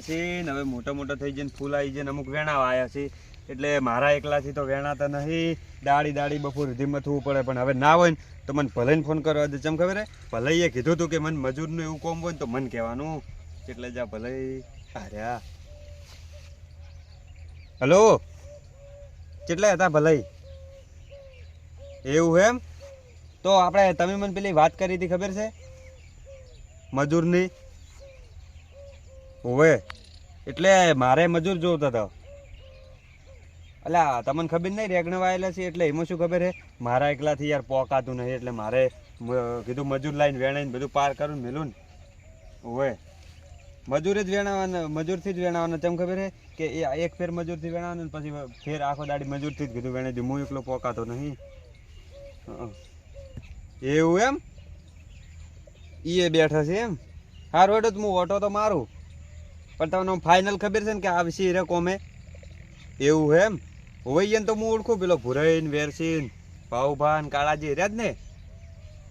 આવ્યા છે ને હવે મોટા મોટા થઈ જઈને ફૂલ આવી જઈને અમુક વેણાવા આવ્યા છે. એટલે મારા એકલાથી તો વેણાતા નહીં. દાડી દાડી બપોર સુધી મથવું પડે, પણ હવે ના હોય ને તો મને ભલે ફોન કરવા દે. ચમ ખબર ભલે એ કીધું હતું કે મને મજૂરનું એવું કોમ હોય ને તો મને કહેવાનું. એટલે જા ભલે. હાર્યા. હલો? કેટલા હતા ભલે? એવું એમ? તો આપણે, તમે મને પેલી વાત કરી હતી ખબર છે? મજૂરની? હોવે એટલે મારે મજૂર જોતા હતા અલ્યા, તમને ખબર નહીં રેગણવા વાયેલા છે એટલે એમાં શું ખબર હે? મારા એકલાથી યાર પોકાતું નહીં, એટલે મારે કીધું મજૂર લાઈન વેણાઈને બધું પાર કરું મેલું ને. હોવે મજૂર જ વેણાવાના, મજૂરથી જ વેણાવાના. તેમ ખબર હે કે એ એક ફેર મજૂરથી વેણાવાનું પછી ફેર આખો દાડી મજૂરથી જ કીધું વેણાઈ દીધું હું એકલો પોકાતો નહીં. એવું એમ? એ બેઠા છે એમ? હારું તો હું ઓટો તો મારું. પણ તમને ફાઇનલ ખબર છે ને કે આ વિશે રે કોમે? એવું હે એમ? હોય તો હું ઓળખું, પેલો ભુરાઈન વેરસીન ભાવભાન કાળાજી, રહ્યા જ ને?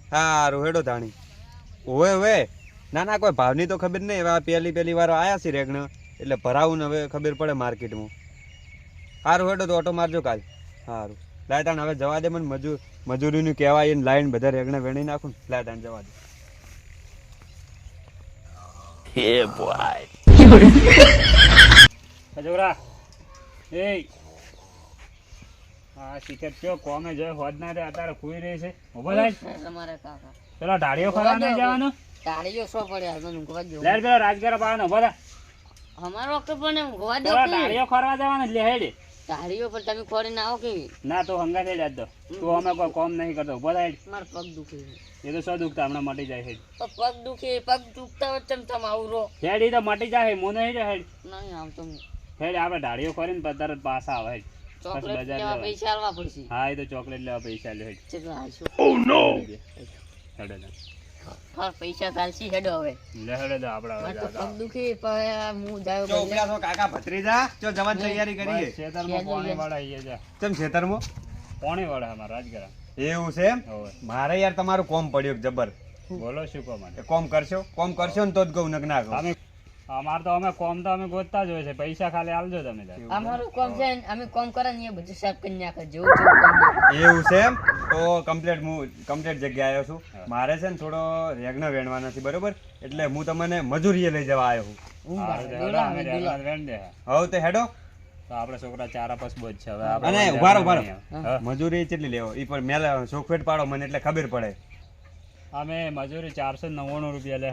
સારું હેડો ધાણી. ઓવે હવે. ના ના, કોઈ ભાવની તો ખબર નહીં. હવે પહેલી પહેલી વાર આવ્યા છે રેગણ. એટલે ભરાવું ને હવે ખબર પડે માર્કેટમાં. સારું હેડો, તો ઓટો મારજો કાલ. સારું લાયતાણ હવે જવા દે મને મજૂર, મજૂરીનું કહેવાય એને લાઈન બધા રેગણે વેણી નાખું લાયતાણ લાય દે જવા દે. છોકરા એ હા શિખર કયો? કોમે જોયો હોદ ના રે અત્યારે ખુઈ રહી છે. ઊભો થાય તમારે કાકા. પેલો ઢાળીઓ ખરા નહીં જવાનું? તાળીઓ સો પડ્યા તો ઊંઘવા જો લેટ પેલો રાજગરા પાવાનો ઊભો થા. અમારો વખત પણ ઊંઘવા દો કે ઢાળીઓ ખરવા જવાનું એટલે હેડે. તાળીઓ પર તમે ખોરીને આવો કેવી? ના તો હંગા થઈ જાત તો. અમે કોઈ કોમ નહીં કરતો. ઊભો થાય મારો પગ દુખે. એ તો શું દુખતા હમણાં મટી જાય હેડ. પગ દુખે પગ દુખતા હોય તેમ તમે આવરો હેડ એ તો મટી જાય મોને હેડ હેડ. નહીં આમ તો હેડ આપણે ઢાળીઓ ખરીને પછી તરત પાછા આવે હેડ. ચોકલેટ લેવા પૈસા આલવા પડશે. હા એ તો ચોકલેટ લેવા પૈસા લે હેડ. ઓ નો હેડ હેડ. હા પૈસા ચાલશે હેડો હવે. લે હેડો તો આપણે હવે. પગ દુખે પણ હું જાયો ચોકલા તો કાકા ભત્રીજા. જો જવાની તૈયારી કરીએ ખેતરમાં પાણી વાળા આઈએ જા તેમ ખેતરમાં? પાણી વાળા અમારા રાજગરા. એવું છે મારે યાર તમારું કોમ પડ્યું જબર. બોલો શું કોમ કોમ કરશો? કોમ કરશો ને તો જ કહું નક ના કહું અમાર તો અમે કોમ તો અમે ગોતતા જ હોય છે. પૈસા ખાલી આલજો તમે અમારું કોમ છે અમે કોમ કરે ને એ બધું સાફ કરી નાખે જેવું. એવું છે એમ? તો કમ્પ્લેટ હું કમ્પ્લેટ જગ્યાએ આવ્યો છું. મારે છે ને થોડો રેગ્ન વેણવા નથી બરોબર? એટલે હું તમને મજૂરીએ લઈ જવા આવ્યો છું. ઊંઘ તો. હવે હેડો. તો આપણે છોકરા ચાર પાસ બોજ છે. હવે અને. મજૂરી કેટલી લેવો? એ પણ મેલે ચોખવેટ પાડો મને એટલે ખબર પડે. અમે મજૂરી ચારસો નવ્વાણું રૂપિયા લે.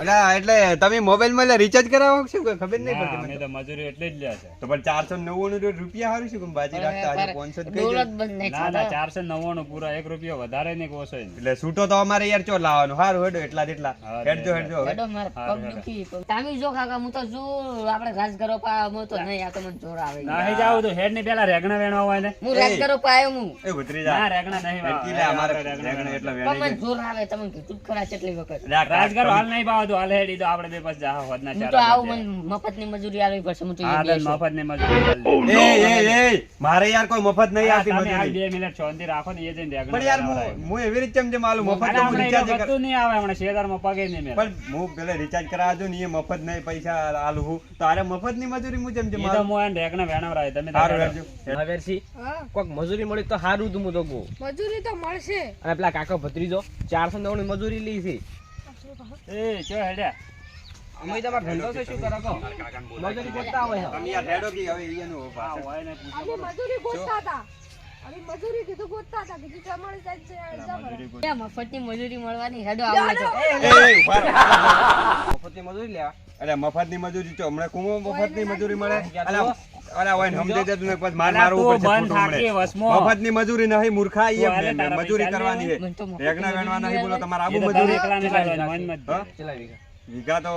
એટલે એટલે તમે મોબાઈલમાં રિચાર્જ કરાવો કે શું? કે ખબર નહીં પડતી અમે મને તો મજૂરી એટલી જ લે છે. તો પણ ચારસો નવ્વાણું રૂપિયા હારું શું બાજી રાખતા આજે પાંચસો જ. જ ના ના ચારસો નવ્વાણું પૂરા એક રૂપિયો વધારે નહીં કે ઓછો એટલે છૂટો તો અમારે યાર ચો લાવવાનું? હારું હેડો એટલા જેટલા હેડજો હેડજો હેડો. મારે પગ દુખી તમે જો કાકા હું તો જો આપણે ઘાસ કરો પા હું તો નહીં આ તો મને જોર આવે. નાહી જાવ તો હેડની પેલા રેગણા વેણવા હોય ને. હું રાજ કરો પાયો હું. એ ભત્રીજા ના રેગણા નહીં અમારે રેગણા એટલા પણ મને જોર આવે તમે કીધું ખરા કેટલી વખત રાજગર હાલ નહીં પાવતું હાલ હેડી તો આપણે બે પાસ જા હોદ ના ચાર તો આવું. મને મફતની મજૂરી આલવી પડશે હું તો મફતની મજૂરી એ એ એ મારે યાર કોઈ મફત નહીં આવતી મજૂરી બે મિનિટ શાંતિ રાખો ને એ જઈને રેગણા પણ યાર હું હું એવી રીતે ચમ આલું મફત તો આપણે રિચાર્જ કર- નહીં આવે હમણાં શેરદારમાં પગે નહીં મેલે. પણ હું પેલે રિચાર્જ કરાવવા દઉં ને એ મફત નહીં પૈસા આલું હું તારે મફતની મજૂરી હું એ તો આલું? હું એને રેગણા વેણવરાય. તમે સારું હારું હેડો. હવેરસી કોક મજૂરી મળી તો સારું તું હું તો મજૂરી તો મળશે અને પેલા કાકો ભત્રીજો ચારસો નવ્વાણું મજૂરી લી છે. એ ચો હેડ્યા. અમે તમાર ધંધો છે શું કરો કો મજૂરી ગોતતા હોય તમે યાર હેડો કે હવે ઈયાનું હા, હોય ને પૂછો. અમે મજૂરી ગોતતા હતા. અમે મજૂરી કીધું ગોતતા હતા કીધું જાય છે મજૂરી મળવાની હેડો આવે. મફતની મજૂરી લેવા અરે મફતની મજૂરી તો હમણાં કુમો મફતની મજૂરી મળે? ઓય સમજે ને પછી માર મજૂરી નહીં મૂર્ખા મજૂરી કરવાની. છે. રેગણા વેણવા નહીં બોલો તમારે આબુ મજૂરી વીઘા તો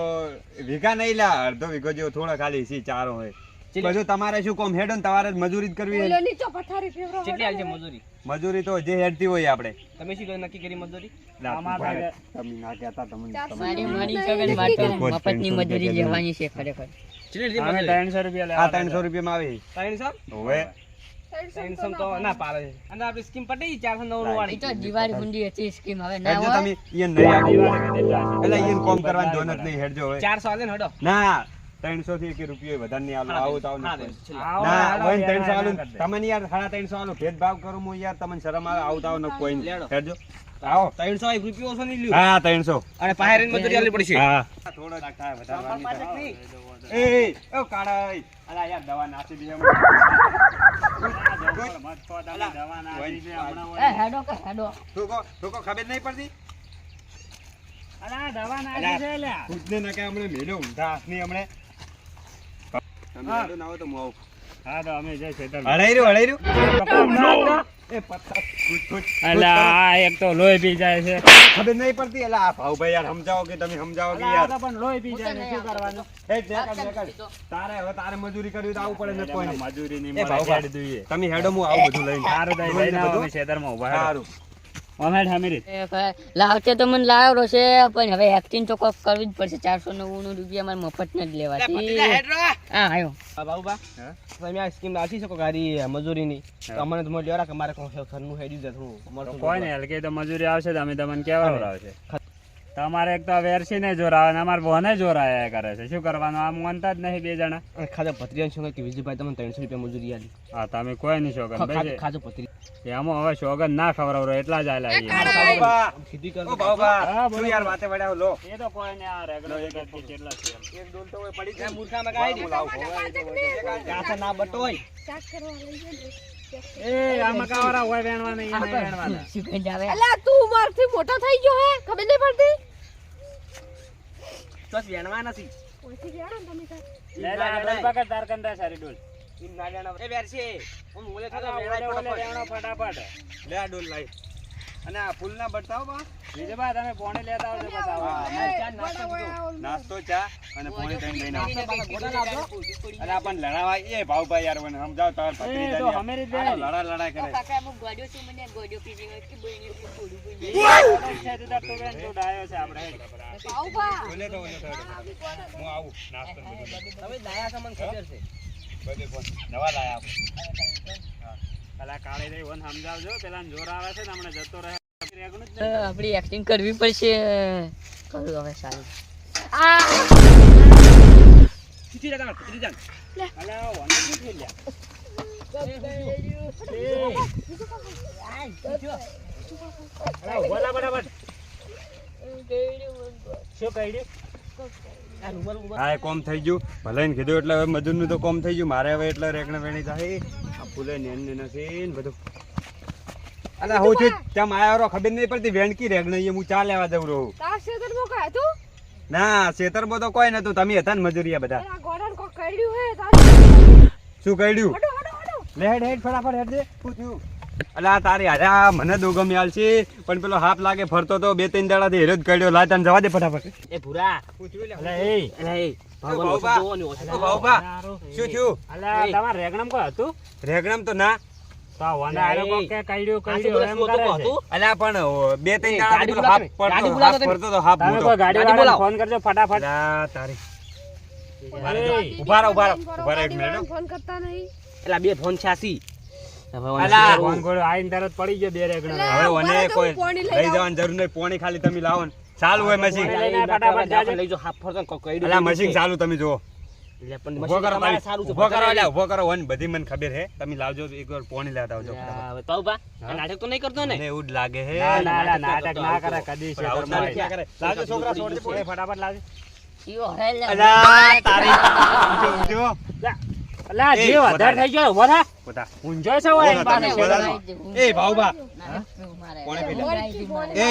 વીઘા નહીં લા અડધો વીઘો જેવો થોડો ખાલી સી ચારો હોય. બધું તમારે શું કોમ હેડો તમારે મજૂરી જ કરવી ઓલો. નીચો પથારી ફેરવો કેટલી આલજે મજૂરી? મજૂરી તો જે હેડતી હોય આપણે. તમે શું નક્કી કરી મજૂરી? તમે ના કહેતા તમને- મારી મારી સગન નહીં, વાત કરે નહીં. મફતની મજૂરી લેવાની છે ખરેખર. અમે મજૂરી ત્રણસો રૂપિયા લે આ ત્રણસો રૂપિયામાં આવી. ત્રણસો? હવે ત્રણસો તો ના પાડે. છે અને આપણી સ્કીમ પટી ચારસો નવ્વાણું વાળી. તો દિવાળી હુંડી હતી સ્કીમ હવે ના હોય તમે ઈયન નહીં આવી દિવાળી કે તેટલા છે. એટલે ઈયન કોમ કરવાની જોન નહીં હેડજો હવે. ચારસો આલે ને હડો. ના ત્રણસો થી એક રૂપિયો વધારે નહીં આલો આવું તો આવું ના ને ત્રણસો આલો તમને યાર સાડા ત્રણસો આલો ભેદભાવ કરું હું યાર તમને શરમ આવે આવું તો આવું કોઈ હેડજો. આવો. ત્રણસો એક રૂપિયો ઓછો નહીં લ્યો. હા ત્રણસો. અને પાહે મજૂરી આલવી પડશે. હા. થોડો જ વધારવાની એ એ, ઓ કાળા અલા યાર દવા નાખી દે હેડો કે હેડો. ઠોકો ઠોકો ખબર નહીં પડતી? અલા, દવા નાખી છે લ્યા. ખુદને ના કે હમણે મેલ્યો ઊંધા હાથની હમણે. તમે હેડો ના આવો તો હું આવું. હા તો અમે જઈ છે હળાઈ રહ્યું હળાઈ રહ્યું એ પત્તા કૂદ, કૂદ, અલા કૂદ, આ એક તો લોહી પી જાય છે. ખબર નહીં પડતી એટલે આ ભાઈ યાર સમજાવો કે તમે સમજાવો કે યાર? પણ લોહી પી જાય શું કરવાનું. તારે હવે તારે મજૂરી કરવી તો આવું પડે ને કોઈ મજૂરી નહીં. તમે હેડો હું આવું બધું લઈને. સારું તો ધોઈને લઈને બધું. ખેતરમાં સારું. અમે ઠામીરી. લાવતે તો મને લાવ્યો છે પણ હવે એક્ટિંગ તો કોક કરવી જ પડશે. ચારસો નવ્વાણું રૂપિયા મારે મફત જ લેવાતી. હા આવ્યો હા, બાબુબા. તમે આ સ્કીમ નાખી શકો ગાડી મજૂરીની? તો અમને તો મળે કે મારે કોઈ ઘરનું હેડી જાય થોડું તો મળતું કોઈ નહીં તો મજૂરી આવશે તો અમે તમને કેવા આવશે તમારે એક તો વેરસીને જોરાવે ને અમારે બોને જોરાયા કરે છે. શું કરવાનું? આમ માનતા જ નહીં બે જણા. અને પત્રીયા શું કે વિજયભાઈ તમને ત્રણસો રૂપિયા મજૂરી આલી. હા તમે કોઈ નહીં શોગન. ભાઈ પત્રી એમાં હવે શોગન ના ખવડાવો એટલા જ આલા સીધી કરો. બાબા હા, બોલો. શું યાર વાતે વળ્યા લો. એ તો કોઈ ને આ રેગડો એક કેટલા છે એક ડોલ તો પડી જાય. મૂર્ખામાં ગાડી હું લાવું. ના બટોય ચાક કરવા લઈ. એ આ હોય વેણવા નહીં નહીં વેણવાના. શું કહી આવે? અલા તું મારથી મોટો થઈ ગયો હે? ખબર નહીં પડતી? તો વેણવા નથી ઓછી ગયા તમે તાર. લે લે ડોલ પકડ તાર કંદા સારી ડોલ. ઈ ના વેણવા એ વેરશે હું બોલે તો અલા, વેણાય ઓલે ઓલે ફટાફટ. વેણો ફટાફટ. લે આ ડોલ લાઈ. અને આ ફૂલના બતાવો બા. બીજું તમે પોણે લેતા આવજો બતાવો નાસ્તો ચા અને પોણે ત્રણ લઈને આવજો અને લાવજો. અરે આ પણ લડાવા એ ભાવભાઈ યાર મને સમજાવ તાર ભત્રીજાને તો અમે હમેરી જ આ તો દેવાની. લડા લડા કરે. કાકા હું ગોડ્યો છું મને ગોડ્યો પીજી ગયો કે બોઈને થોડું બોઈને. છે તો તો બેન તો ડાયો છે આપણે. ભાવભા. બોલે તો બોલે તો હું આવું નાસ્તો તમે દાયા કમન ખબર છે. બધે નવા લાયા આપણે. પેલા કાળી રહી વન સમજાવજો. પેલા જોર આવે છે ને હમણાં જતો રહે. રેગણું આપણી એક્ટિંગ કરવી પડશે. કરું હવે સારું. અલા, વને થઈ લ્યા? કોમ થઈ ગયું. ભલે કીધું એટલે હવે મજૂરનું તો કોમ થઈ ગયું. મારે હવે એટલે રેકણે વેણી થાય. ફૂલે નેન ને નથી ને બધું. અલા હું છું ત્યાં આયો રો ખબર નહીં પડતી વેણકી રેગ નહીં હું ચા લેવા જઉં રહું. તાર શેતર બો કાય તું ના ખેતરમાં તો કોઈ નતું તમે હતા ને મજૂરિયા બધા. અલા, ગોડાને કોક કરડ્યું હે? શું હટો. લે હેડ હેડ ફટાફટ હેડ દે. પૂછ્યું અલા તારી હારે મને મને દોગમ આલ છે પણ પેલો હાફ લાગે ફરતો તો બે ત્રણ દાડાથી હેરો જ કર્યો. લાતા તને જવા દે ફટાફટ. એ ભૂરા. અલા, એ. અલા એ. શું થયું? અલા, તમારે રેગણમ કોઈ હતું? રેગણમ તો ના. બે. ફોન મિનિટ ફોન આઈને તરત પડી ગયો બે રેગણો હવે કોઈ લઈ લઈ જવાની જરૂર નહીં પોણી ખાલી તમે લાવો ને. ચાલુ હોય મશીન લઈ જો હાફ ફરતો કઈડું અલા મશીન ચાલુ તમે જો એટલે પણ ઊભો મશીન કરો તમારે સારું છે, ઊભો કરો ભત્રીજા ઊભો કરો વન બધી મને ખબર હે. તમે લાવજો એક વાર પોણી લેતા આવજો આ નાટક તો નહીં કરતો ને? એવું જ લાગે હે. ના, ના, ના, નાટક ના કરે કદી? લાવજો છોકરા છોડ દે પોણી. ફટાફટ લાવજો. ઈઓ હે અલા તારી. લા, અલા, જે વધારે થઈ ગયો ઊભો થા. બધા. ઊંઝો છે ઓય પાસે. એ મારે. કોણે પેલા એ.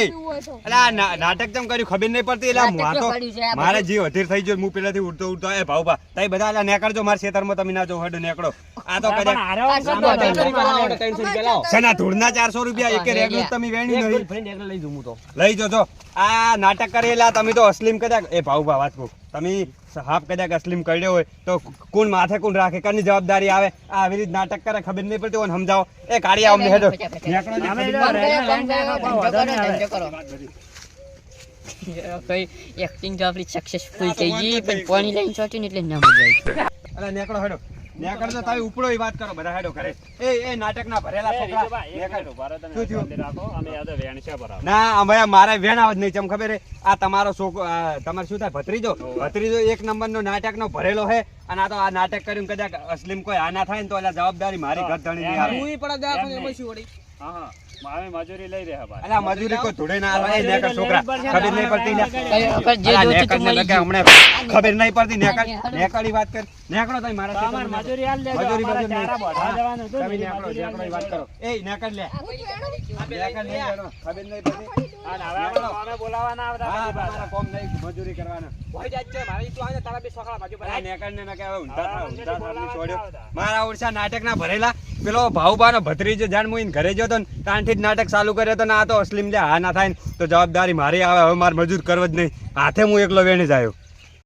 અલા નાટક કેમ કર્યું ખબર નહીં પડતી એલા નાટક તો કર્યું મારે જે વધીર થઈ ગયો હું પેલાથી ઉડતો ઉડતો એ ભાઉબા તઈ બધા અલા નેકળજો મારા ખેતરમાં તમે ના જો હડ નેકળો આ તો કદાચ. શેના ધૂળના ચારસો રૂપિયા એક રેગલું જ તમે વેણી નહીં લઈ જાઉં હું તો. લઈ જજો આ નાટક કરેલા તમે તો અસલીમ કદાચ એ ભાઉબા વાત કહું તમે હાફ કદાચ અસલીમ કર્યો હોય તો કોણ માથે કોણ રાખે કોની જવાબદારી આવે આ આવી રીત નાટક કરે ખબર નહીં પડતી હોય સમજાવો એ કાઢી આવો હેડો કોઈ એક્ટિંગ તો આપણી સક્સેસફુલ થઈ ગઈ પણ. પાણી લઈને ચોટી એટલે ન મજા આવી અલા નેકળો હેડો નેકળ તો તમે ઉપડો ઈ વાત કરો બધા હેડો ઘરે. એ એ નાટકના ભરેલા છોકરા. તમે શું થયું? રાખો અમે આ તો વેણશે બરાબર ના અમે મારે વેણાવ જ નહીં ચમ ખબર આ તમારો છોકરો આ તમારે શું થાય? ભત્રીજો? ભત્રીજો એક નંબર નો નાટક નો ભરેલો હે અને આ તો આ નાટક કર્યું કદાચ અસલીમ કોઈ આના થાય ને તો એટલે જવાબદારી મારી ઘર ધણી ની આવે. હું ઈ પડા દવાખાને એમાં શું વળી? હા હા. અમે મજૂરી લઈ રહ્યા ભાઈ. અલા મજૂરી ના આવે છોકરા. ખબર નહીં પડતી ને? જે ને ખબર નહીં પડતી નેકળ નેકળી વાત કર. નેકળો મારા તો અમારે મજૂરી હાલ દેજો મજૂરી અમારે મજૂરી ચારા બોધવા નહીં. જવાનું હતું, તમે નેકળો નેકળો વાત કરો. એ નેકળ લે. હું જ વેણું. નેકળ નહીં ખબર નહીં પડતી. અને હવે આપણે કોને આવતા હા તમારા કોમ નહીં મજૂરી કરવાના. કોઈ જાત છે તું આને તારા બે છોકરા બાજુ પર અલા, નેકળને ના કહેવાય, ઊંધા થાવ, હા, ઊંધા થાવ, બોલાવા છોડ્યો. મારા ઓરસા નાટકના ભરેલા. પેલો ભાઉબાનો ભત્રીજો જાણ મુઈને ઘરે ગયો તો ને ત્યાંથી જ નાટક ચાલુ કર્યો તો ને તો અસલીમ લે હા ના થાય ને. તો જવાબદારી મારી આવે, હવે મારે મજૂર કરવો જ નહીં. હાથે હું એકલો વેણી જ આવ્યો.